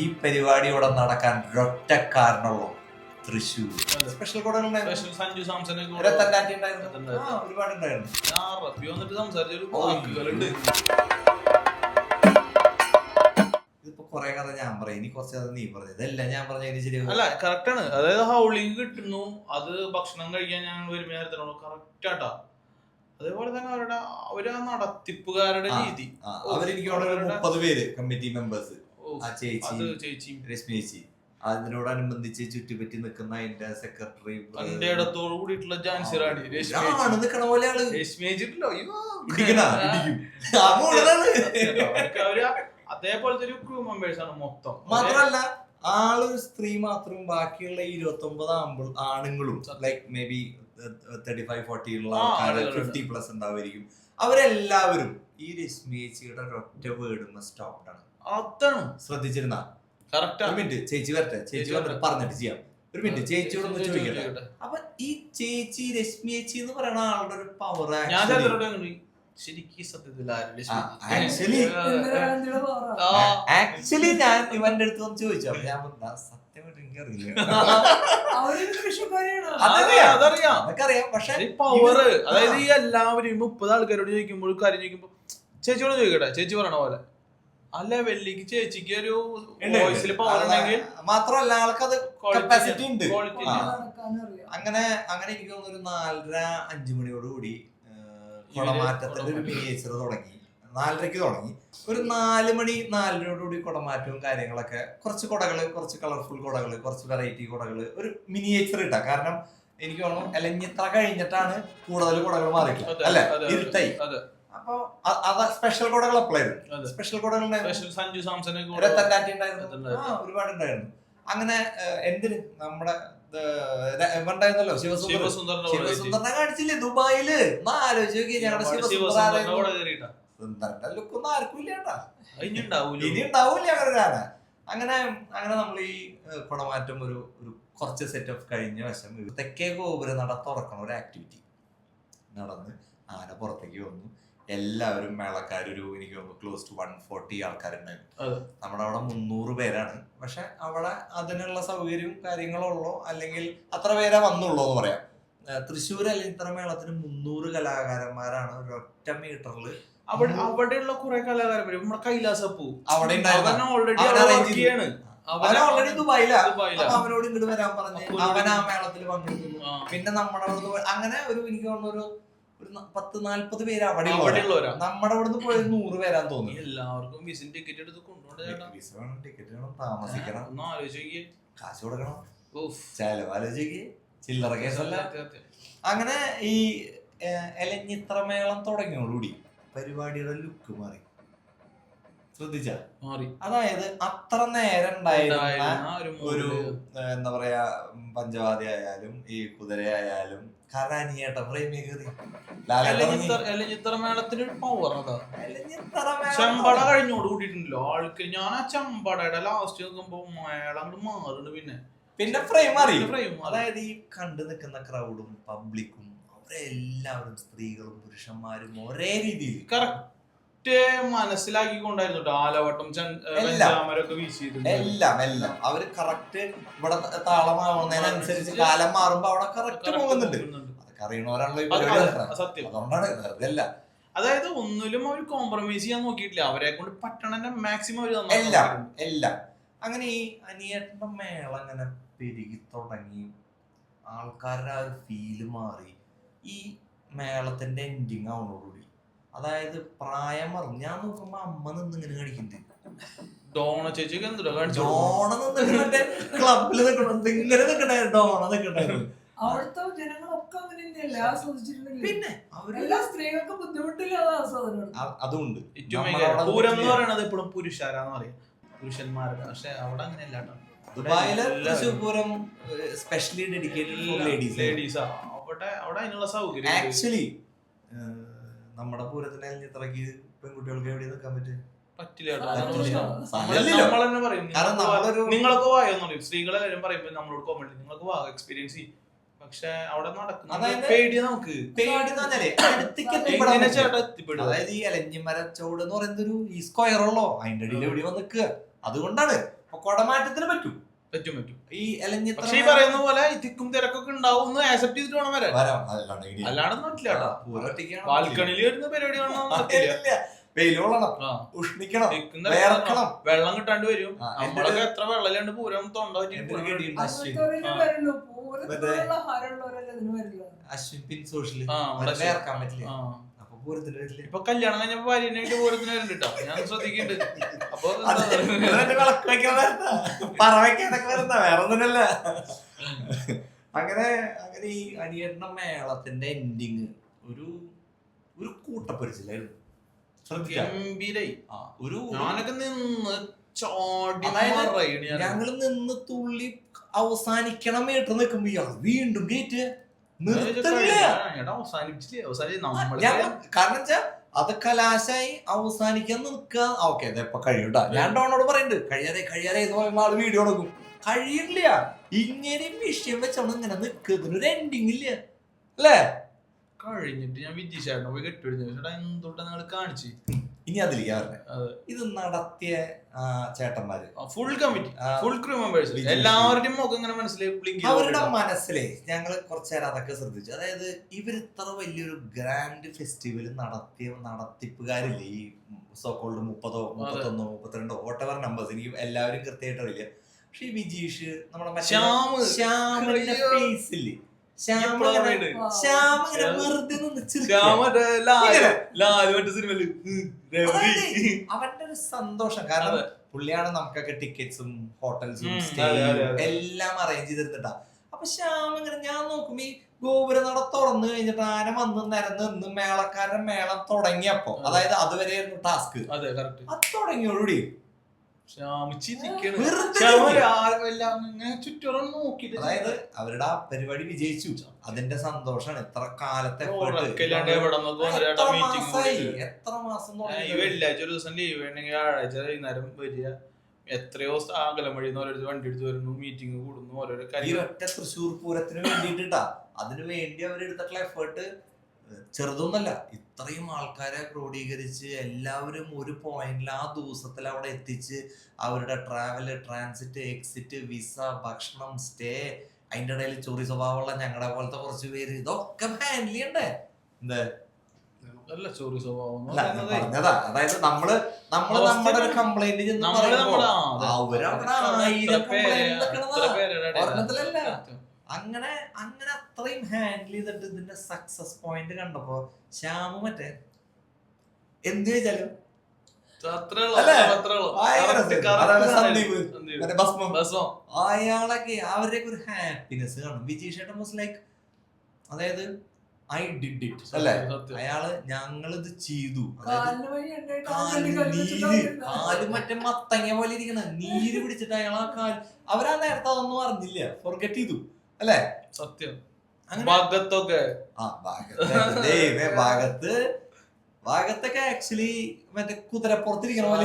ഈ പരിപാടി ഇവിടെ നടക്കാൻ ഒരൊറ്റ കാരണമുള്ളൂ തൃശ്ശൂർ. സ്പെഷ്യൽ ഇതിപ്പോ കൊറേ കഥ ഞാൻ പറയും. ഇനി കുറച്ച് കഥ നീ പറഞ്ഞു. ഇതെല്ലാം ഞാൻ പറഞ്ഞ ഇനി ശരിയാവും. അല്ല കറക്റ്റ് ആണ്. അതായത് ഹൗളിങ് കിട്ടുന്നു. അത് ഭക്ഷണം കഴിക്കാൻ ഞാൻ ഒരു നേരത്തിനുള്ളൂ കറക്റ്റ് ആട്ടാ. അതേപോലെ തന്നെ അവരുടെ അവർ നടത്തിപ്പുകാരുടെ. രീതി. അവരെനിക്ക് മുപ്പത് പേര് കമ്മിറ്റി മെമ്പേഴ്സ് ആ ചേച്ചി അത് ചേച്ചിയും രശ്മി ചേച്ചി അതിനോടനുബന്ധിച്ച് ചുറ്റിപ്പറ്റി നിൽക്കുന്ന അതിന്റെ സെക്രട്ടറി തന്റെ ഇടത്തോട് കൂടിയിട്ടുള്ള ജാൻസി റാണി നിക്കണ പോലെ ആൾ അതേപോലത്തെ ഒരു ക്രൂ മെമ്പേഴ്സ് ആണ് മൊത്തം. മാത്രമല്ല ആളൊരു സ്ത്രീ മാത്രം ബാക്കിയുള്ള ഇരുപത്തി ഒമ്പത് ആമ്പിൾ ആണുങ്ങളും like like maybe thirty five forty ഉള്ള ആ, ആൾക്കാർ ആളുകളുണ്ട്. ഫിഫ്റ്റി പ്ലസ് ഉണ്ടാവുമായിരിക്കും. അവരെല്ലാവരും ഈ രശ്മി ചേച്ചിയുടെ ഒരൊറ്റ വേർഡ് സ്റ്റോപ്ഡ് ആണ്. അതാണ് ശ്രദ്ധിച്ചിരുന്ന. മിനിറ്റ് ചേച്ചി വരട്ടെ? ചേച്ചി വരട്ടെ. പറഞ്ഞിട്ട് ചെയ്യാം. ഒരു മിനിറ്റ് ചേച്ചിയോട് ഒന്ന് ചോദിക്കട്ടെ? അപ്പൊ ഈ ചേച്ചി രശ്മി ചേച്ചി എന്ന് പറയുന്ന ആളുടെ ഒരു പവർ ശരിക്കും സത്യത്തിൽ ആരും രശ്മി ആ, actually- ആ, ആക്ച്വലി ഞാൻ ഇവന്റെ അടുത്ത് വന്ന് ചോദിച്ചു. അപ്പൊ ഞാൻ പറഞ്ഞു, "ആ, സത്യമായിട്ട് എനിക്കറിയില്ല അതറിയാം അതറിയാം. അതൊക്കെ അറിയാം. പക്ഷെ ഈ പവർ അതായത് ഈ എല്ലാവരും മുപ്പത് ആൾക്കാരോട് ചോദിക്കുമ്പോൾ കാര്യം ചോദിക്കുമ്പോ ചേച്ചിയോട് ചോദിക്കട്ടെ? ചേച്ചി പറയണ പോലെ. ആ ലെവലിലേക്ക് ചേച്ചിക്ക് ഒരു വോയിസിൽ പവർ ഉണ്ടെങ്കിൽ മാത്രമല്ല ആൾക്കത് കപ്പാസിറ്റി ഉണ്ട്. അങ്ങനെ അങ്ങനെ എനിക്ക് തോന്നുന്നു ഒരു നാലര അഞ്ചു മണിയോട് കൂടി കുടമാറ്റത്തിന്റെ ഒരു മിനിയേച്ചർ തുടങ്ങി. നാലരക്ക് തുടങ്ങി. ഒരു നാല് മണി നാലരയോട് കൂടി കുടമാറ്റവും കാര്യങ്ങളൊക്കെ കുറച്ച് കുടകൾ കുറച്ച് കളർഫുൾ കുടകൾ കുറച്ച് വെറൈറ്റി കുടകൾ ഒരു മിനിയേച്ചർ ഇട്ട. കാരണം എനിക്ക് തോന്നുന്നു ഇത്ര കഴിഞ്ഞിട്ടാണ് കൂടുതൽ കുടകൾ മാറിയിട്ടുള്ളത്. അല്ലെ. ഇരുട്ടായി. അത് സ്പെഷ്യൽ കോഡുകൾ അപ്ലൈ ചെയ്തു. സ്പെഷ്യൽ കോഡുകൾ സഞ്ജു ഒരുപാട് ഉണ്ടായിരുന്നു. അങ്ങനെ എന്തിന് നമ്മുടെ ഉണ്ടായിരുന്നല്ലോ കാണിച്ചില്ലേ? ദുബായിൽ. ആലോചിച്ച് നോക്കി ഞങ്ങളുടെ ലുക്കൊന്നും ആർക്കും ഇല്ലേട്ടാ ഇനി ഇനിയുണ്ടാവൂല ഉണ്ടാവൂല അങ്ങനെ അങ്ങനെ അങ്ങനെ നമ്മൾ ഈ കുടമാറ്റം ഒരു ഒരു കുറച്ച് സെറ്റ് ഓഫ് കഴിഞ്ഞ വശം തെക്കേ ഗോപുര നട തുറക്കണ ഒരു ആക്ടിവിറ്റി നടന്ന് ആന പുറത്തേക്ക് വന്നു. എല്ലാവരും മേളക്കാരൊരു എനിക്ക് തോന്നുന്നു ക്ലോസ് ടു വൺ ഫോർട്ടി ആൾക്കാരുണ്ടായിരുന്നു. നമ്മുടെ അവിടെ മുന്നൂറ് പേരാണ്. പക്ഷെ അവിടെ അതിനുള്ള സൗകര്യവും കാര്യങ്ങളും ഉള്ളോ? അല്ലെങ്കിൽ അത്ര പേരെ വന്നുള്ളോ എന്ന് പറയാം. തൃശ്ശൂർ അല്ലെങ്കിൽ ഇത്ര മേളത്തിന് മുന്നൂറ് കലാകാരന്മാരാണ് ഒരൊറ്റ മീറ്ററിൽ അവിടെ അവിടെയുള്ള കുറെ കലാകാരന്മാര് നമ്മുടെ കൈലാസപ്പൂ അവിടെ ഓൾറെഡി അവൻ ഓൾറെഡി. അവനോട് ഇങ്ങോട്ട് വരാൻ പറഞ്ഞു അവൻ ആ മേളത്തിൽ പങ്കെടുക്കുന്നു. പിന്നെ നമ്മുടെ അങ്ങനെ ഒരു എനിക്ക് തോന്നുന്നു ഒരു ഒരു പത്ത് നാല്പത് പേര് അവിടെ നമ്മുടെ അവിടെ നിന്ന് പോയത് നൂറ് പേരാന്ന് തോന്നുന്നു. എല്ലാവർക്കും വിസിൻ ടിക്കറ്റ് എടുത്ത് കൊണ്ടുപോകണം ടിക്കറ്റ് വേണം താമസിക്കണം. ഒന്ന് ആലോചിക്കേ. കാശ് കൊടുക്കണം. ഉഫ്. ചെലവ് ആലോചിക്കേ ചില്ലറ കേസല്ല. അങ്ങനെ ഈ ഏഹ്, എലഞ്ഞിത്രമേളം തുടങ്ങിയോടുകൂടി പരിപാടിയുടെ ലുക്ക് മാറി. ശ്രദ്ധിച്ച? മാറി. അതായത് അത്ര നേരം ഉണ്ടായിരുന്ന ഒരു എന്താ പറയാ പഞ്ചവാദി ആയാലും ഈ കുതിരയായാലും ചെമ്പട കഴിഞ്ഞോട് കൂട്ടിയിട്ടുണ്ടല്ലോ. ആൾക്ക് ഞാൻ ആ ചെമ്പടയുടെ ലാസ്റ്റ് നോക്കുമ്പോ മേളം അങ്ങോട്ട് മാറുന്നുണ്ട് പിന്നെ. പിന്നെ ഫ്രെയിം അറിയും അതായത് ഈ കണ്ടു നിൽക്കുന്ന ക്രൗഡും പബ്ലിക്കും അവരെല്ലാവരും സ്ത്രീകളും പുരുഷന്മാരും ഒരേ രീതിയിൽ കറക്റ്റ് മനസ്സിലാക്കിക്കൊണ്ടായിരുന്നു കേട്ടോ ആലവട്ടം ചൻ- ഏ, എല്ലാം. എല്ലാം അവർ കറക്റ്റ് ഇവിടെ താളമാവുന്നതിനനുസരിച്ച് കാലം മാറുമ്പോ അവിടെ കറക്റ്റ് പോകുന്നുണ്ട്. അതൊക്കെ അറിയണവരാണല്ലോ. സത്യം. അതുകൊണ്ടാണ് വെറുതെ അല്ല. അതായത് ഒന്നിലും അവർ കോംപ്രമൈസ് ചെയ്യാൻ നോക്കിയിട്ടില്ല. അവരെ കൊണ്ട് പട്ടണന്റെ മാക്സിമം അവർ എല്ലാം എല്ലാം. അങ്ങനെ ഈ അനിയേട്ടന്റെ മേള അങ്ങനെ പെരുകി തുടങ്ങി. ആൾക്കാരുടെ ആ ഒരു ഫീൽ മാറി. ഈ മേളത്തിന്റെ എൻഡിങ് ആവുന്നതോടുകൂടി അതായത് പ്രായം പറഞ്ഞു ഞാൻ നോക്കുമ്പോ അമ്മ നിന്ന് ഇങ്ങനെ കാണിക്കുന്നുണ്ട് ഡോണ ചേച്ചിക്ക് എന്തുടാ കാണിച്ചു ഡോണ നിന്ന് മറ്റേ ക്ലബിൽ നിൽക്കണം ഇങ്ങനെ നിൽക്കണേ ഡോണ നിൽക്കണ്ടായിരുന്നു അവിടുത്തെ ജനങ്ങളൊക്കെ അങ്ങനെ തന്നെയല്ലേ ആസ്വദിച്ചിരുന്നില്ല പിന്നെ അവരെല്ലാം എല്ലാ സ്ത്രീകൾക്കും ബുദ്ധിമുട്ടില്ലാതെ ആസ്വാദനം അതുണ്ട്. പൂരം എന്ന് പറയുന്നത് എപ്പോഴും പുരുഷാരാന്ന് പറയും. പുരുഷന്മാരുടെ പക്ഷെ അവിടെ അങ്ങനെയല്ല കേട്ടോ. ദുബായിലെ Pooram specially dedicated for ladies ലേഡീസാ അവിടെ അവിടെ അതിനുള്ള സൗകര്യം ആക്ച്വലി നമ്മുടെ പൂരത്തിനെ ഇത്രക്ക് പെൺകുട്ടികൾക്ക് എവിടെ നിൽക്കാൻ പറ്റും? പറ്റില്ല നിങ്ങളൊക്കെ സ്ത്രീകളെല്ലാരും പറയുമ്പോ നമ്മളോട് കോമഡി നിങ്ങൾക്ക് വാ എക്സ്പീരിയൻസ് ചെയ്യും. പക്ഷെ അവിടെ നടക്കുന്നത് പേടി നമുക്ക്. പേടി അതായത് ഈ അലഞ്ഞിമര ചോട് എന്ന് പറയുന്നത് ഒരു ഈ സ്ക്വയർ ഉള്ളോ? അതിന്റെ ഇടയിൽ എവിടെ വന്ന് നിൽക്കുക. അതുകൊണ്ടാണ് കുടമാറ്റത്തിന് പറ്റും. പറ്റും പറ്റും. ഈ എലഞ്ഞിത്ര പക്ഷെ ഈ പറയുന്ന പോലെ ഇതിക്കും തിക്കും തിരക്കൊക്കെ ഉണ്ടാവും എന്ന് ആക്സെപ്റ്റ് ചെയ്തിട്ട് വേണം വരാൻ വരാം അല്ലാണ്ട് പറ്റില്ല കേട്ടോ? ബാൽക്കണിയിൽ വരുന്ന പരിപാടി. ഉഷ്ണിക്കണം. വേർക്കണം വെള്ളം കിട്ടാണ്ട് വരും. നമ്മളൊക്കെ എത്ര വെള്ളമില്ലാണ്ട് പൂരം തൊണ്ട പറ്റി എന്റെ ഒരു ഗഡിയുണ്ട് അശ്വിൻ. പിൻ സോഷ്യൽ പറ്റില്ല. പൂരത്തിന് വരില്ല ഇപ്പൊ കല്യാണം കഴിഞ്ഞപ്പോ ഭാര്യനായിട്ട് പൂരത്തിന് വരുന്നുണ്ട് കേട്ടോ. ഞാൻ ശ്രദ്ധിക്കുന്നുണ്ട് അപ്പൊ വരുന്ന വേറെ ഒന്നുമല്ല അങ്ങനെ അങ്ങനെ ഈ അടിയേണ്ട മേളത്തിന്റെ എൻഡിങ് ഒരു ഒരു കൂട്ടപ്പൊരിച്ചില്ലായിരുന്നു ഗംഭീരായി. ഒരു ഞാനൊക്കെ നിന്ന് ചാടി ഞങ്ങൾ നിന്ന് തുള്ളി അവസാനിക്കണം ഏട്ട് നിൽക്കുമ്പോ വീണ്ടും ഗേറ്റ് കാരണം വെച്ചാ അത് കലാശായി അവസാനിക്കാൻ നിൽക്കുക. ഓക്കെ ഇപ്പൊ കഴിയൂട്ടാ ഞാൻ ഡോണോട് പറയുന്നുണ്ട് കഴിയാതെ കഴിയാതെ എന്ന് പറയുമ്പോൾ ആൾ വീഡിയോ എടുക്കും. കഴിയില്ല. ഇങ്ങനെ വിഷയം വെച്ചാണ് ഇങ്ങനെ നിൽക്കുന്നതിന് ഒരു എൻഡിങ് ഇല്ല. അല്ലേ? കഴിഞ്ഞിട്ട് ഞാൻ വിജയിച്ചായിരുന്നു പോയി കെട്ടിടുന്നു ചേട്ടാ എന്തുകൊണ്ടാ നിങ്ങൾ കാണിച്ച്? ഇനി അതിലേക്ക് ഇത് നടത്തിയ ചേട്ടന്മാര്. Full committee full crew members എല്ലാവരുടെയും മുഖം ഇങ്ങനെ അവരുടെ മനസ്സിലെ ഞങ്ങൾ കുറച്ചു നേരം അതൊക്കെ ശ്രദ്ധിച്ചു. അതായത് ഇവർ ഇത്ര വലിയൊരു ഗ്രാൻഡ് ഫെസ്റ്റിവൽ നടത്തിയ നടത്തിപ്പുകാരില്ലേ? ഈ സോക്കോൾഡ് മുപ്പതോ മുപ്പത്തൊന്നോ മുപ്പത്തിരണ്ടോ വോട്ടവർ നമ്പേഴ്സ് എനിക്ക് എല്ലാവരും കൃത്യമായിട്ട് അറിയില്ല. പക്ഷെ ഈ വിജീഷ് നമ്മുടെ. ശ്യാമിന്റെ അയ്യോ. ശ്യാം ഇങ്ങനെ- ശ്യാം ഇങ്ങനെ വെറുതെ നിന്ന് ഞാൻ ചിരിക്കുക. മറ്റേ ലാൽ ഇങ്ങനെ. ലാൽ സിനിമയിൽ രവി. അതായത് അവന്റെ ഒരു സന്തോഷം കാരണം അതെ. പുള്ളിയാണ് നമുക്കൊക്കെ ടിക്കറ്റ്സും ഹോട്ടൽസും ഉം, അതെ, അതെ, അതെ. എല്ലാം അറേഞ്ച് ചെയ്തിരുന്നിട്ടാ അപ്പൊ ശ്യാം ഇങ്ങനെ ഞാൻ നോക്കുമ്പോ ഈ ഗോപുര നട തുറന്നു കഴിഞ്ഞിട്ട് ആന വന്ന് നിരന്ന് നിന്ന് മേളക്കാരൻ മേളം തുടങ്ങിയപ്പോ അതെ. അതായത് അതുവരെയായിരുന്നു ടാസ്ക് അതെ കറക്റ്റ് അത് തുടങ്ങിയോടുകൂടി അതായത് അവരുടെ ആ പരിപാടി വിജയിച്ചു. അതിന്റെ സന്തോഷാണ്. എത്ര കാലത്തെ എത്ര മാസം വെള്ളിയാഴ്ച ഒരു ദിവസം ലീവ് വേണമെങ്കിൽ വ്യാഴാഴ്ച വൈകുന്നേരം വരിക. എത്രയോ അകലം വഴി ഓരോരുത്തർ വണ്ടി എടുത്ത് വരുന്നു മീറ്റിംഗ് കൂടുന്നു ഓരോരോ കാര്യം ഒറ്റ തൃശ്ശൂർ പൂരത്തിന് വേണ്ടിട്ടാ അതിനു വേണ്ടി അവരെടുത്തിട്ടുള്ള എഫേർട്ട് ചെറുതൊന്നല്ല ഇത്രയും ആൾക്കാരെ ക്രോഡീകരിച്ച് എല്ലാവരും ഒരു പോയിന്റിൽ ആ ദിവസത്തിൽ അവിടെ എത്തിച്ച് അവരുടെ ട്രാവൽ ട്രാൻസിറ്റ് എക്സിറ്റ് വിസ ഭക്ഷണം സ്റ്റേ അതിന്റെ ഇടയിൽ ചൊറി സ്വഭാവമുള്ള ഞങ്ങളെ പോലത്തെ കുറച്ച് പേര് ഇതൊക്കെ ഹാൻഡിൽ ചെയ്യണ്ടേ എന്താ അല്ല ചോറി സ്വഭാവം പറഞ്ഞതാ അതായത് നമ്മൾ നമ്മൾ നമ്മുടെ ഒരു കംപ്ലൈന്റ് ചെന്ന്. അവരവിടെ ആയിരം. ഒരെണ്ണത്തിലല്ല. അങ്ങനെ അങ്ങനെ അത്രയും ഹാൻഡിൽ ചെയ്തിട്ട് ഇതിന്റെ സക്സസ് പോയിന്റ് കണ്ടപ്പോ ശ്യാമു മറ്റേ എന്ത് ചോദിച്ചാലും. അയാളൊക്കെ അവരുടെയൊക്കെ ഒരു ഹാപ്പിനെസ് കാണും. വിജയ് ചേട്ടൻ വാസ് ലൈക്ക് അതായത് ഐ ഡിഡ് ഇറ്റ് അല്ലെ? അയാൾ ഞങ്ങളിത് ചെയ്തു. നീര് കാൽ മറ്റേ മത്തങ്ങ പോലെ ഇരിക്കണ നീര് പിടിച്ചിട്ട് അയാൾ ആ കാൽ. അവരാ നേരത്തെ അതൊന്നും അറിഞ്ഞില്ല. ഫോർഗെറ്റ് ചെയ്തു. അല്ലേ? സത്യം. അങ്ങനെ ഭാഗത്തൊക്കെ. ആ ഭാഗത്ത് ഭാഗത്ത്. ഭാഗത്തൊക്കെ ആക്ച്വലി മറ്റേ കുതിരപ്പുറത്തിരിക്കണ പോലെ.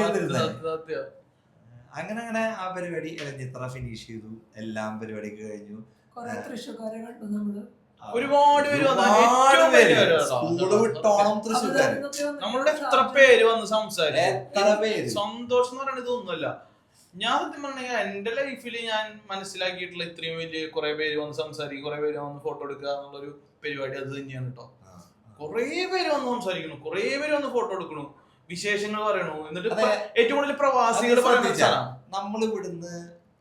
അങ്ങനെ അങ്ങനെ ആ പരിപാടി ചിത്ര ഫിനിഷ് ചെയ്തു. എല്ലാം പരിപാടിക്ക് കഴിഞ്ഞു. കൊറേ തൃശ്ശൂർക്കാരെ നമ്മൾ. ഒരുപാട് പേര് സ്കൂൾ വിട്ടോണം തൃശ്ശൂർക്കാര്. നമ്മളുടെ എത്ര പേര് വന്ന് സംസാരിച്ചു എത്ര പേര്? സന്തോഷം എന്ന് പറയുന്നത് ഇതൊന്നുമല്ല. ഞാൻ സത്യം പറഞ്ഞാൽ എന്റെ ലൈഫിൽ ഞാൻ മനസ്സിലാക്കിയിട്ടുള്ള ഇത്രയും വലിയ കുറെ പേര് വന്ന് സംസാരിക്കും കുറെ പേര് വന്ന് ഫോട്ടോ എടുക്കുക എന്നുള്ളൊരു പരിപാടി അത് തന്നെയാണ് കേട്ടോ കുറെ പേര് വന്ന് സംസാരിക്കണു കുറെ പേര് വന്ന് ഫോട്ടോ എടുക്കണു വിശേഷങ്ങൾ പറയണു. എന്നിട്ട് ഏറ്റവും കൂടുതൽ പ്രവാസികൾ? നമ്മൾ ഇവിടുന്ന്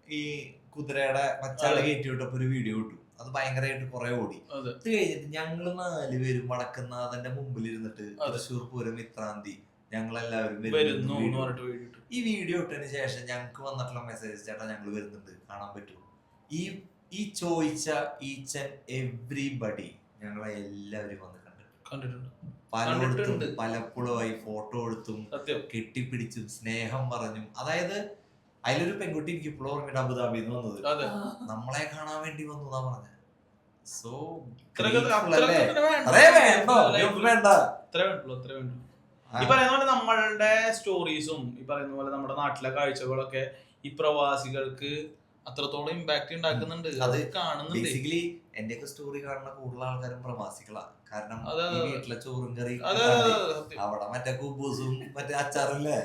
ഈ കുതിരയുടെ മച്ചാൾ അതെ. കയറ്റി വിട്ടപ്പോ ഒരു വീഡിയോ ഇട്ടു. അത് ഭയങ്കരമായിട്ട് കുറെ ഓടി. അത്. കഴിഞ്ഞിട്ട് ഞങ്ങൾ നാലുപേരും വടക്കുന്നാഥന്റെ മുമ്പിൽ ഇരുന്നിട്ട്. തൃശ്ശൂർ പൂരം ഇത്രാന്തി ഞങ്ങളെല്ലാവരും വരുന്നു എന്ന്. പറഞ്ഞിട്ട് ഈ വീഡിയോ ഇട്ടതിന് ശേഷം ഞങ്ങൾക്ക് വന്നിട്ടുള്ള മെസ്സേജ് ചേട്ടാ ഞങ്ങൾ വരുന്നുണ്ട്. കാണാൻ പറ്റുമോ? ഈ ഈ ചോദിച്ച ഈച്ച് ആൻഡ് എവ്രിബഡി ഞങ്ങളെ എല്ലാവരും വന്ന് കണ്ടു കണ്ടിട്ടുണ്ട്. പലയിടത്തും പലപ്പോഴുമായി പലപ്പോഴായി ഫോട്ടോ എടുത്തും കെട്ടിപ്പിടിച്ചും സ്നേഹം പറഞ്ഞും. അതായത് അതിലൊരു പെൺകുട്ടി എനിക്ക് ഇപ്പോഴും ഓർമ്മയുടെ അബുദാബിയിൽ നിന്ന് വന്നത്. അതെ. നമ്മളെ കാണാൻ വേണ്ടി വന്നു എന്നാ പറഞ്ഞത് സോ വേണ്ടോ. വേണ്ടോ. ഈ പറയുന്ന പോലെ നമ്മളുടെ സ്റ്റോറീസും ഈ പറയുന്ന പോലെ നമ്മുടെ നാട്ടിലെ കാഴ്ചകളൊക്കെ ഈ പ്രവാസികൾക്ക് അത്രത്തോളം ഇമ്പാക്ട് ഉണ്ടാക്കുന്നുണ്ട്. അത് കാണുന്നുണ്ട്. ബേസിക്കലി എന്റെ ഒക്കെ സ്റ്റോറി കാണുന്ന കൂടുതൽ ആൾക്കാരും പ്രവാസികളാ. കാരണം. വീട്ടിലെ ചോറും കറി. അവിടെ മറ്റേ കുബൂസും മറ്റേ അച്ചാറല്ലേ?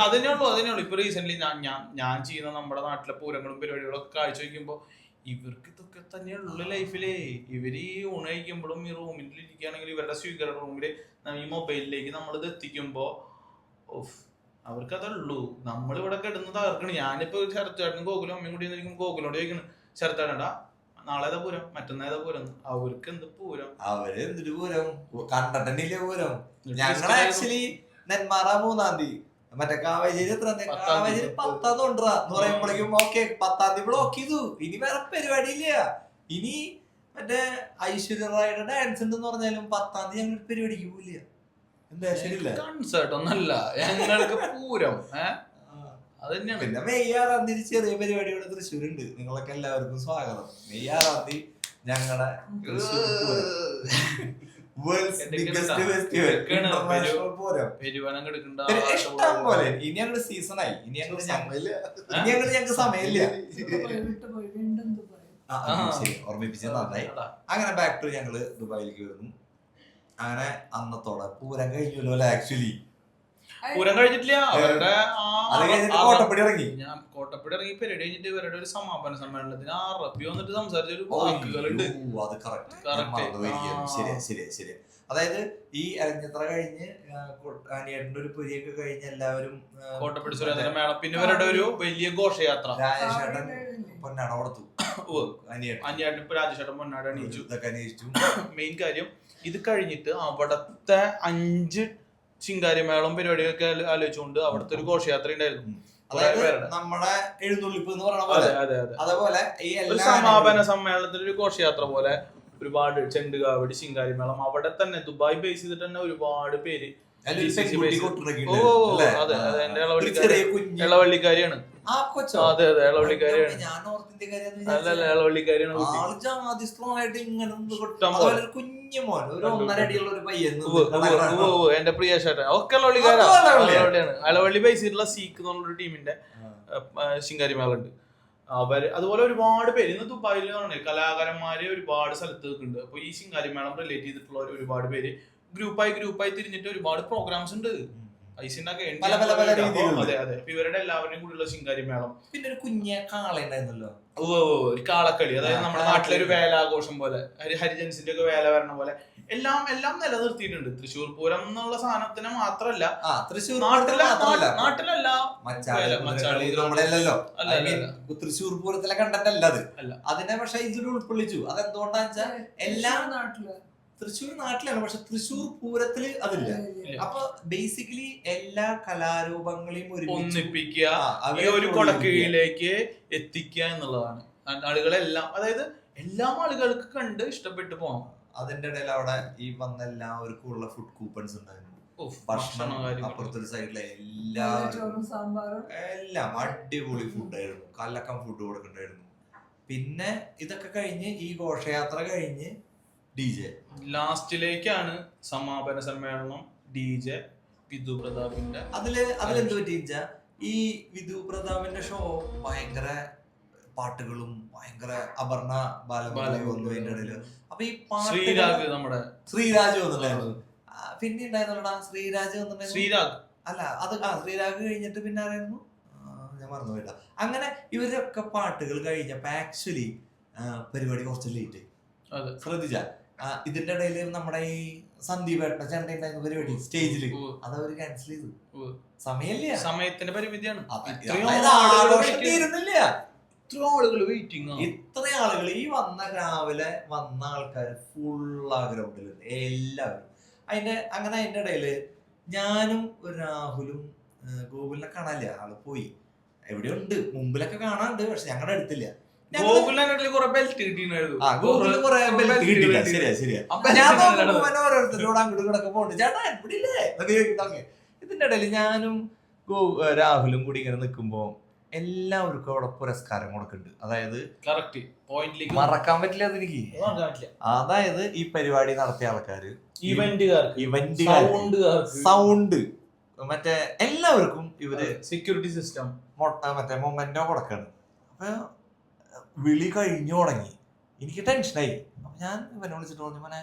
അതന്നെയുള്ളൂ അതന്നെയുള്ളൂ. ഇപ്പൊ റീസെന്റ് ഞാൻ ഞാൻ ഞാൻ ചെയ്യുന്ന നമ്മുടെ നാട്ടിലെ പൂരങ്ങളും പരിപാടികളും ഒക്കെ കാഴ്ച വയ്ക്കുമ്പോ ഇവർക്ക് ഇതൊക്കെ തന്നെയുള്ള ലൈഫിലേ. ഇവർ ഈ ഊണ് കഴിക്കുമ്പോഴും ഈ റൂമിൽ ഇരിക്കുകയാണെങ്കിൽ ഇവരുടെ സ്വീകരണ റൂമിൽ ഈ മൊബൈലിലേക്ക് നമ്മൾ ഇത് എത്തിക്കുമ്പോ അവർക്ക് അതുള്ളൂ നമ്മൾ ഇവിടെ കിടന്ന് തകർക്കണ് ഞാനിപ്പോ ശരത്തേട്ടനും ഗോകുലും അമ്മയും കൂടി ഇരിക്കും ഗോകുലോട് ചോദിക്കണം ചെറുത്താടാ നാളേതാ പൂരം? മറ്റന്നേതാ പൂരം? അവർക്ക് എന്ത് പൂരം? അവർ എന്തൊരു പൂരം? കണ്ടിട്ടില്ലേ പൂരം? ഞങ്ങളെ ആക്ച്വലി നെന്മാറ മൂന്നാം തീയതി. മറ്റേ കാവേശ്ശേരി എത്ര കാവേരി പത്താം തൊണ്ടാ എന്ന് പറയുമ്പോഴേക്കും ഓക്കെ പത്താം തീയതി ബ്ലോക്ക് ചെയ്തു. ഇനി വേറെ പരിപാടി ഇല്ല ഇനി മറ്റേ ഐശ്വര്യ റായുടെ ഡാൻസ് ഉണ്ടെന്ന് പറഞ്ഞാലും പത്താം തീയതി ഞങ്ങൾ പരിപാടിക്ക് പോയില്ല എന്താ ശരിയില്ല കൺസേർട്ട് ഒന്നല്ല. ഞങ്ങൾക്ക് പൂരം. പിന്നെ മെയ് ആറാം തീയതി ചെറിയ പരിപാടി ഇവിടെ തൃശ്ശൂരുണ്ട്. നിങ്ങളൊക്കെ എല്ലാവർക്കും സ്വാഗതം. മെയ് ആറാം തീയതി ഞങ്ങളുടെ ഇഷ്ടം പോലെ. ഇനി ഞങ്ങളുടെ സീസണായി ഇനി ഇനി ഞങ്ങൾ ഞങ്ങൾക്ക് സമയമില്ല. ശരി. ഓർമ്മിപ്പിച്ചത് നന്നായി. അങ്ങനെ ബാക്ക് ടു ഞങ്ങൾ ദുബായിലേക്ക് വരുന്നു. അങ്ങനെ അന്നത്തോടെ പൂരം കഴിഞ്ഞല്ലോ അല്ലെ ആക്ച്വലി പൂരം കഴിഞ്ഞിട്ടില്ല. അവരുടെ കോട്ടപ്പടി ഇറങ്ങി. ഞാൻ കോട്ടപ്പടി ഇറങ്ങി പരിപാടി കഴിഞ്ഞിട്ട് ഇവരുടെ ഒരു സമാപന സമ്മേളനത്തിന് ആ റബ്ബി വന്നിട്ട് സംസാരിച്ച ഒരു വാക്കുകളുണ്ട്. ഓ, അത് ശരിയാ അതായത് ഈ അരഞ്ഞത്ര കഴിഞ്ഞ് അനിയേട്ടന്റെ ഒരു പുരിയൊക്കെ കഴിഞ്ഞ് എല്ലാവരും കോട്ടപ്പടി സുരേന്ദ്രൻ മേളം പിന്നെ ഇവരുടെ ഒരു വലിയ ഘോഷയാത്ര. രാജേഷേട്ടൻ പൊന്നാട കൊടുത്തു. അനിയേട്ടൻ ഇപ്പൊ രാജേഷേട്ടൻ പൊന്നാട അണിയിച്ചു ഇതൊക്കെ അന്വേഷിച്ചു. മെയിൻ കാര്യം ഇത് കഴിഞ്ഞിട്ട് അവിടത്തെ അഞ്ച് ചിങ്കാരിമേളം പരിപാടിയൊക്കെ ആലോ- ആലോചിച്ചുകൊണ്ട് അവിടുത്തെ ഒരു ഘോഷയാത്ര ഉണ്ടായിരുന്നു. അതായത്. നമ്മുടെ എഴുന്നള്ളിപ്പ് എന്ന് പറയുന്ന പോലെ. അതേപോലെ ഈ സമാപന സമ്മേളനത്തിൽ ഒരു ഘോഷയാത്ര പോലെ ഒരുപാട് ചെണ്ടുകാവടി ശിങ്കാരിമേളം അവിടെ തന്നെ ദുബായ് ബേസ് ചെയ്തിട്ട് തന്നെ ഒരുപാട് പേര് ഓ, അതെ, അതെ, എന്റെ ഇളവള്ളിക്കാരി. ഇളവള്ളിക്കാരിയാണ്. അതെ അതെ ഇളവള്ളിക്കാരിയാണ് ഞാൻ നോർത്ത് കുഞ്ഞു മോൻ ഒരു ഒന്നര അടിയുള്ള ഒരു പയ്യൻ. എന്റെ പ്രിയ ചേട്ടൻ. ഒക്കെ ഇളവള്ളിക്കാരാ അതും ഇളവള്ളി ബേസ് ചെയ്തിട്ടുള്ള സീക്ക് എന്ന് പറഞ്ഞൊരു ടീമിന്റെ ശിങ്കാരി മേളുണ്ട് അവർ അതുപോലെ ഒരുപാട് പേര് ഇന്ന് ദുബായിൽ പറഞ്ഞു കലാകാരന്മാര് ഒരുപാട് സ്ഥലത്ത് നിൽക്കുന്നുണ്ട്. അപ്പൊ ഈ ശിങ്കാരി മേളം റിലേറ്റ് ചെയ്തിട്ടുള്ള ഒരുപാട് പേര് ഗ്രൂപ്പായി ഗ്രൂപ്പായി തിരിഞ്ഞിട്ട് ഒരുപാട് പ്രോഗ്രാംസ് ഉണ്ട്. ഐസിന്റെ പല പല പല. അതെ അതെ. അപ്പൊ ഇവരുടെ എല്ലാവരുടെയും കൂടിയുള്ള ശിങ്കാരി മേളം പിന്നെ ഒരു കുഞ്ഞ കാള ഓ ഓ. ഒരു കാളക്കളി. അതായത് ആ, നമ്മുടെ നാട്ടിലൊരു വേല ആഘോഷം വേലാഘോഷം പോലെ ഹരി ഹരിജൻസിന്റെ ഒക്കെ വേല വരണ പോലെ എല്ലാം എല്ലാം നിലനിർത്തിയിട്ടുണ്ട്. തൃശ്ശൂർ പൂരം എന്നുള്ള സാധനത്തിന് മാത്രല്ല ആ തൃശ്ശൂർ നാട്ടിലെ മാത്രമല്ല. നാട്ടിലല്ല. മച്ചാളി വേല, മച്ചാളി. നമ്മളല്ലല്ലോ. അല്ല, I mean, അല്ല. തൃശ്ശൂർ പൂരത്തിലെ കണ്ടന്റ് അല്ല അത്. അല്ല. അതിനെ പക്ഷെ ഇതിൽ ഉൾക്കൊള്ളിച്ചു. അതെന്തുകൊണ്ടാന്ന് വെച്ചാൽ എല്ലാ തൃശ്ശൂർ നാട്ടിൽ. തൃശ്ശൂർ നാട്ടിലാണ് പക്ഷെ തൃശ്ശൂർ പൂരത്തിൽ അതില്ല. അപ്പൊ ബേസിക്കലി എല്ലാ കലാരൂപങ്ങളെയും ഒന്നിപ്പിക്കുക അവരെ ഒരു. കൊടക്കീഴിലേക്ക് എത്തിക്കുക എന്നുള്ളതാണ്. ആളുകളെല്ലാം അതായത് എല്ലാ ആളുകൾക്ക് കണ്ട് ഇഷ്ടപ്പെട്ടു പോകണം അതിന്റെ ഇടയിൽ അവിടെ ഈ വന്ന എല്ലാവർക്കും ഉള്ള ഫുഡ് കൂപ്പൺസ് ഉണ്ടായിരുന്നു. ഭക്ഷണം. അപ്പുറത്തൊരു സൈഡിലെ എല്ലാ സാമ്പാറും. എല്ലാം അടിപൊളി ഫുഡായിരുന്നു കല്ലക്കം ഫുഡ് കൊടുക്കണ്ടായിരുന്നു. പിന്നെ ഇതൊക്കെ കഴിഞ്ഞ് ഈ ഘോഷയാത്ര കഴിഞ്ഞ് ഡി ജെ. ലാസ്റ്റിലേക്കാണ് സമാപന സമ്മേളനം ഡി ജെ വിധു പ്രതാപിന്റെ അതിൽ അതിലെന്ത് പറ്റിച്ച ഈ വിധു പ്രതാപിന്റെ ഷോ ഭയങ്കര പാട്ടുകളും ഭയങ്കര അപർണ അതിന്റെ ഇടയിൽ. അപ്പൊ ഈ ശ്രീരാജ് നമ്മുടെ ശ്രീരാജ് വന്നിട്ടുണ്ടായിരുന്നു. പിന്നെ ഉണ്ടായിരുന്നു ശ്രീരാജ് വന്നിട്ടുണ്ടായിരുന്നു. ശ്രീരാഗ്. അല്ല അത് ആ ശ്രീരാഗ് കഴിഞ്ഞിട്ട് പിന്നെ ആരായിരുന്നു? ആ, ഞാൻ മറന്നുപോയില്ല. അങ്ങനെ ഇവരൊക്കെ പാട്ടുകൾ കഴിഞ്ഞപ്പോ ആക്ച്വലി പരിപാടി കുറച്ച് ലേറ്റ് അതെ. ശ്രദ്ധിച്ച? ഇതിന്റെ ഇടയിൽ നമ്മുടെ ഈ സന്ദീപ് ഏട്ടൻ ചെണ്ട ഉണ്ടായിരുന്ന പരിപാടി സ്റ്റേജിൽ. അത് അവർ ക്യാൻസൽ ചെയ്തു. സമയമില്ല. സമയത്തിന്റെ പരിമിതിയാണ്. അപ്പൊ ആളുകൾ ആഘോഷം ഇത്ര ആളുകൾ വെയിറ്റിംഗ് ഇത്ര ആളുകൾ ഈ വന്ന രാവിലെ വന്ന ആൾക്കാർ ഫുൾ ആ ഗ്രൗണ്ടിൽ എല്ലാവരും. അതിന്റെ അങ്ങനെ അതിന്റെ ഇടയിൽ ഞാനും രാഹുലും ഗോകുലിനെ കാണാനില്ല. ആൾ പോയി. എവിടെയുണ്ട് മുമ്പിലൊക്കെ കാണാനുണ്ട് പക്ഷെ ഞങ്ങളുടെ അടുത്തില്ല. ഓരോരുത്തരോട് അങ്ങോട്ട് കിടക്കെ പോണ്ട് ചേട്ടാ ഇവിടെ ഇല്ലേ ഇതിന്റെ ഇടയിൽ ഞാനും രാഹുലും കൂടി ഇങ്ങനെ നിൽക്കുമ്പോ എല്ലാവർക്കും അവിടെ പുരസ്കാരം കൊടുക്കുന്നുണ്ട് അതായത് കറക്റ്റ് പോയിന്റിലേക്ക് മറക്കാൻ പറ്റില്ല അതെനിക്ക് അതായത് ഈ പരിപാടി നടത്തിയ ആൾക്കാര് ഇവന്റ് സൗണ്ട് മറ്റേ എല്ലാവർക്കും ഇവർ സെക്യൂരിറ്റി സിസ്റ്റം മറ്റേ മൊമെന്റോ കൊടുക്കാണ്. അപ്പൊ വിളി കഴിഞ്ഞു തുടങ്ങി. എനിക്ക് ടെൻഷനായി അപ്പൊ ഞാൻ ഇവനെ വിളിച്ചിട്ട് പറഞ്ഞു മോനെ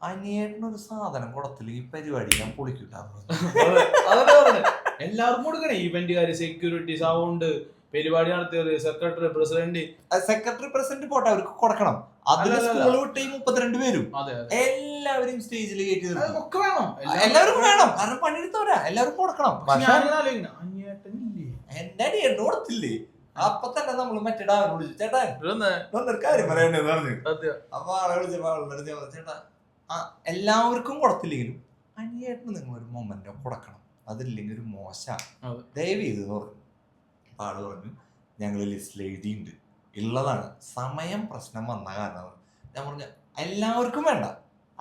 അനിയേട്ടനൊരു സാധനം കൊടുത്തില്ല ഈ പരിപാടി ഞാൻ പൊളിക്കില്ല അതൊക്കെ പറഞ്ഞു? എല്ലാവർക്കും കൊടുക്കണേ. ഇവന്റുകാര് സെക്യൂരിറ്റി സൗണ്ട് പരിപാടി നടത്തിയത് സെക്രട്ടറി പ്രസിഡന്റ് സെക്രട്ടറി പ്രസിഡന്റ് പോട്ടെ അവർക്ക് കൊടുക്കണം. അതിന് സ്കൂൾ വിട്ട് മുപ്പത്തിരണ്ട് പേരും. എല്ലാവരും സ്റ്റേജിൽ കയറ്റി വേണം. എല്ലാവർക്കും വേണം. കാരണം പണിയെടുത്തവരാ. എല്ലാവർക്കും കൊടുക്കണം? എന്റെ അടി എണ്ണ കൊടുത്തില്ലേ? അപ്പൊ തന്നെ നമ്മൾ മറ്റേ ഡാവിനെ വിളിച്ചു. ചേട്ടാ ഒന്നൊരു കാര്യം പറയണ്ടെന്ന് പറഞ്ഞു. അപ്പൊ ആളെ വിളിച്ചപ്പോ ആളുടെ അടുത്ത് ചോദിച്ചു, ചേട്ടാ ആ എല്ലാവർക്കും കൊടുത്തില്ലെങ്കിലും അനിയേട്ടന് നിങ്ങൾ ഒരു മൊമെന്റോ കൊടുക്കണം. അതില്ലെങ്കിൽ ഒരു മോശ അതെ. ദയവ് ചെയ്ത് എന്ന് പറഞ്ഞു. അപ്പൊ ആൾ പറഞ്ഞു ഞങ്ങൾ ലിസ്റ്റിൽ എഴുതിയിട്ടുണ്ട്. ഉള്ളതാണ് സമയം പ്രശ്നം വന്ന കാരണം ഞാൻ പറഞ്ഞു എല്ലാവർക്കും വേണ്ട.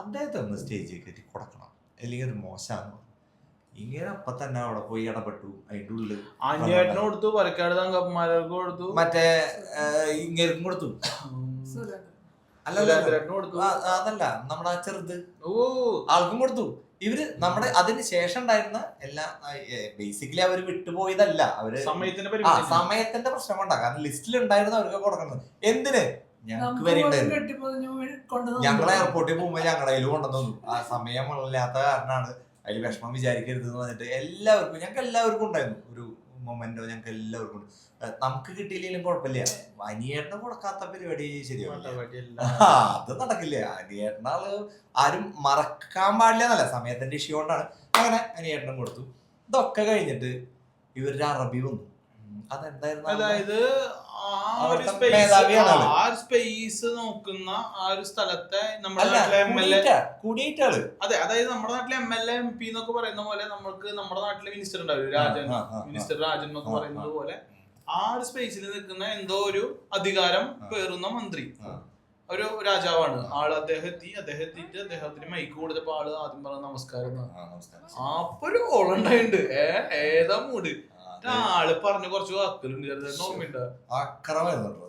അദ്ദേഹത്തെ ഒന്ന് സ്റ്റേജിൽ കയറ്റി കൊടുക്കണം. അല്ലെങ്കിൽ ഒരു മോശമാണെന്ന് പറഞ്ഞു. ഇങ്ങനെ അപ്പൊ തന്നെ അവിടെ പോയി ഇടപെട്ടു. അതിന്റെ ഉള്ളിൽ അഞ്ചേട്ടനും കൊടുത്തു പരക്കാട് തങ്കപ്പന്മാർക്ക് കൊടുത്തു. മറ്റേ ഇങ്ങേർക്കും കൊടുത്തു. അല്ലല്ല അതല്ല നമ്മുടെ ആ ചെറുത്. ഓ. ആൾക്കും കൊടുത്തു. ഇവർ നമ്മുടെ അതിന് ശേഷം ഉണ്ടായിരുന്ന എല്ലാ ബേസിക്കലി അവർ വിട്ടുപോയതല്ല. അവർ സമയത്തിന്റെ ആ സമയത്തിന്റെ പ്രശ്നം കൊണ്ടാ. കാരണം ലിസ്റ്റിൽ ഉണ്ടായിരുന്ന അവർക്ക് കൊടുക്കുന്നത്. എന്തിന്? ഞങ്ങൾക്ക് വരെ. ഞങ്ങൾ എയർപോർട്ടിൽ പോകുമ്പോൾ ഞങ്ങളുടെ കയ്യിൽ കൊണ്ടുവന്നു ആ സമയം ഇല്ലാത്ത കാരണമാണ് അതിൽ വിഷമം വിചാരിക്കരുത് എന്ന് പറഞ്ഞിട്ട് എല്ലാവർക്കും ഞങ്ങൾക്ക് എല്ലാവർക്കും ഉണ്ടായിരുന്നു. ഒരു മൊമെന്റോ ഞങ്ങൾക്ക് എല്ലാവർക്കും ഉണ്ട്. നമുക്ക് കിട്ടിയില്ലെങ്കിലും കുഴപ്പമില്ല. അനിയേട്ടന് കൊടുക്കാത്ത പരിപാടി ശരിയാവില്ല. അത് നടക്കില്ല. അനിയേട്ടനാൾ ആരും മറക്കാൻ പാടില്ല എന്നല്ല. സമയത്തിന്റെ ഇഷ്യൂ കൊണ്ടാണ്. അങ്ങനെ അനിയേട്ടനും കൊടുത്തു. ഇതൊക്കെ കഴിഞ്ഞിട്ട് ഇവരുടെ അറബി വന്നു. അതായത് ആ ഒരു സ്പേസ് ആ ഒരു സ്പേസ് നോക്കുന്ന ആ ഒരു സ്ഥലത്തെ നമ്മുടെ നാട്ടിലെ എം എൽ എ അതെ അതായത് നമ്മുടെ നാട്ടിലെ M L A M P എന്നൊക്കെ പറയുന്ന പോലെ നമ്മൾക്ക് നമ്മുടെ നാട്ടിലെ മിനിസ്റ്റർ ഉണ്ടാവില്ല? രാജൻ. മിനിസ്റ്റർ രാജൻ എന്നൊക്കെ പറയുന്നത് പോലെ ആ ഒരു സ്പേസിൽ നിൽക്കുന്ന എന്തോ ഒരു അധികാരം. പേറുന്ന മന്ത്രി. ഒരു രാജാവാണ്. ആൾ അദ്ദേഹം എത്തി അദ്ദേഹം എത്തിയിട്ട് അദ്ദേഹത്തിന് മൈക്ക് കൊടുത്തപ്പോ ആൾ ആദ്യം പറഞ്ഞ നമസ്കാരം എന്നാ. ആ, നമസ്കാരം. അപ്പൊ ഒരു ഓളുണ്ടായിട്ടുണ്ട് ഏ ഏതാ അത് ആൾ പറഞ്ഞ കുറച്ച് വാക്കുകളുണ്ട്. അക്രമായിരുന്നു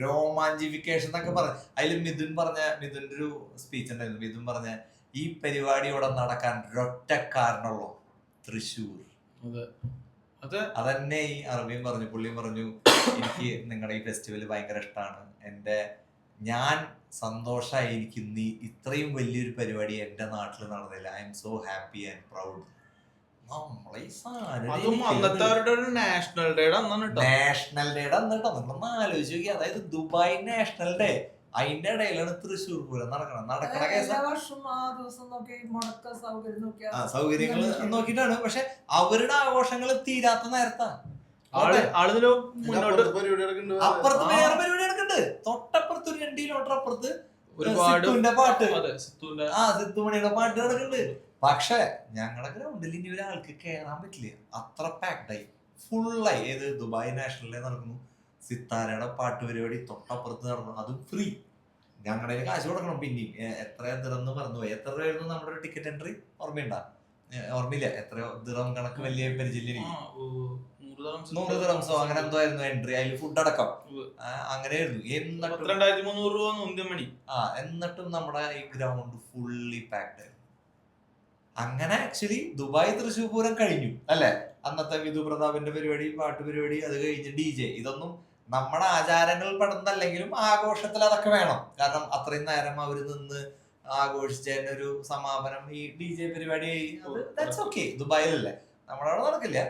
രോമാഞ്ചിഫിക്കേഷൻ എന്നൊക്കെ പറഞ്ഞ അതിൽ മിഥുൻ പറഞ്ഞ മിഥുന്റെ ഒരു സ്പീച്ച് ഉണ്ടായിരുന്നു മിഥുൻ പറഞ്ഞ ഈ പരിപാടി ഇവിടെ നടക്കാൻ ഒരൊറ്റ കാരണമുള്ളൂ. തൃശ്ശൂർ. അതെ. അത് അതന്നെ ഈ അറബിയും പറഞ്ഞു പുള്ളിയും പറഞ്ഞു എനിക്ക് നിങ്ങളുടെ ഈ ഫെസ്റ്റിവൽ ഭയങ്കര ഇഷ്ടമാണ് എന്റെ ഞാൻ സന്തോഷമായി എനിക്ക് ഇന്ന് ഇത്രയും വലിയൊരു പരിപാടി എന്റെ നാട്ടിൽ നടന്നില്ല. I am so happy and proud അതും അന്നത്തെ അവരുടെ ഒരു നാഷണൽ ഡേയുടെ അന്നാണ് കേട്ടോ നാഷണൽ ഡേയുടെ അന്നിട്ടോ നിങ്ങളൊന്ന് ആലോചിച്ച് നോക്കി അതായത് ദുബായ് നാഷണൽ ഡേ അതിന്റെ ഇടയിലാണ് തൃശ്ശൂർ പൂരം നടക്കണം നടക്കണ കേസ് എല്ലാ വർഷവും ദിവസം നോക്കി മുടക്ക സൗകര്യം ആ സൗകര്യങ്ങൾ നോക്കിയിട്ടാണ്. പക്ഷെ അവരുടെ ആഘോഷങ്ങൾ തീരാത്ത നേരത്താ. ആൾ ആളിതിൽ മുന്നോട്ട് അപ്പുറത്ത്. വേറെ പരിപാടി നടക്കുന്നുണ്ട്. തൊട്ടപ്പുറത്ത് ഒരു രണ്ട് കിലോമീറ്റർ അപ്പുറത്ത് ഒരുപാട് പാട്ട്. ആ സിത്തുമണിയുടെ പാട്ട് നടക്കുന്നുണ്ട്. പക്ഷെ ഞങ്ങളുടെ ഗ്രൗണ്ടിൽ ഇനി ഒരാൾക്ക് കയറാൻ പറ്റില്ല. അത്ര പാക്ഡായി ഫുള്ളായി ഏത് ദുബായ് നാഷണലിലെ നടക്കുന്നു. സിത്താരയുടെ പാട്ട് പരിപാടി തൊട്ടപ്പുറത്ത് നടന്നു. അതും ഫ്രീ ഞങ്ങളുടെ കാശ് കൊടുക്കണം പിന്നെയും. എത്ര ദിറന്ന് മറന്നുപോയി. എത്ര രൂപയായിരുന്നു നമ്മുടെ ഒരു ടിക്കറ്റ് എൻട്രി ഓർമ്മയുണ്ടാ? ഓർമ്മയില്ല. എത്ര ദിറം കണക്ക് വലിയ പരിചയം നൂറ് ദിവസം ദിറംസോ? അങ്ങനെ എന്തോ ആയിരുന്നു എൻട്രി അതിൽ ഫുഡ് അടക്കം. അങ്ങനെ ആയിരുന്നു അങ്ങനെയായിരുന്നു. എന്നിട്ടും ആ എന്നിട്ടും നമ്മുടെ ഈ ഗ്രൗണ്ട് ഫുള്ളി പാക്ഡ് ആയിരുന്നു. അങ്ങനെ ആക്ച്വലി ദുബായ് തൃശ്ശൂർ പൂരം കഴിഞ്ഞു. അല്ലെ? അന്നത്തെ വിധു പ്രതാപിന്റെ പരിപാടി പാട്ട് പരിപാടി അത് കഴിഞ്ഞ് ഡി ജെ. ഇതൊന്നും നമ്മുടെ ആചാരങ്ങൾ പെടുന്നല്ലെങ്കിലും ആഘോഷത്തിൽ അതൊക്കെ വേണം. കാരണം അത്രയും നേരം അവർ നിന്ന് ആഘോഷിച്ചതിന്റെ ഒരു സമാപനം ഈ ഡി ജെ പരിപാടി ദുബായിലല്ലേ? നമ്മളവിടെ നടക്കില്ല.